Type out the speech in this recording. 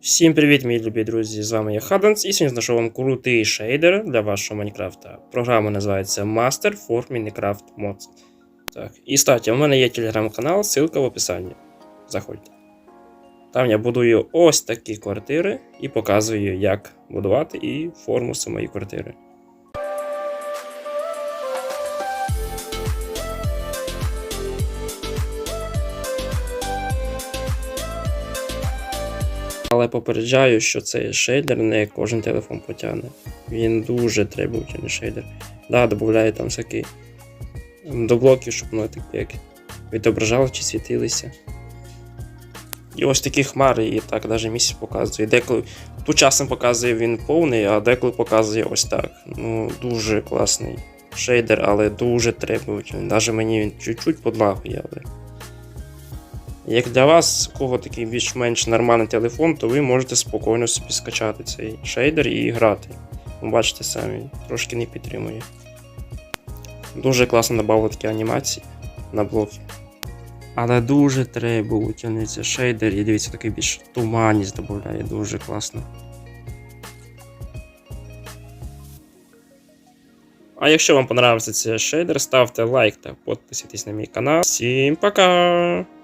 Всім привіт, мої любі друзі! З вами я Хаданс і сьогодні знайшов вам крутий шейдер для вашого Майнкрафта. Програма називається Master for Minecraft Mods. Так, і статі, у мене є телеграм-канал, ссылка в описанні. Заходьте. Там я будую ось такі квартири і показую, як будувати і форму самої квартири. Але попереджаю, що цей шейдер не кожен телефон потягне. Він дуже требувательний шейдер. Да, додаю там всякі до блоків, щоб воно так як відображало чи світилися. І ось такі хмари, і так навіть місяць показує. Деколи тут часом показує він повний, а деколи показує ось так. Ну, дуже класний шейдер, але дуже требувательний. Навіть мені він чуть-чуть подлагує, але. Як для вас, у кого такий більш-менш нормальний телефон, то ви можете спокійно собі скачати цей шейдер і грати. Ви бачите самі, трошки не підтримує. Дуже класно додав такі анімації на блоки. Але дуже треба утягнеться шейдер і дивіться, такий більш туманність додає, дуже класно. А якщо вам понравився цей шейдер, ставте лайк та підписуйтесь на мій канал. Всім пока!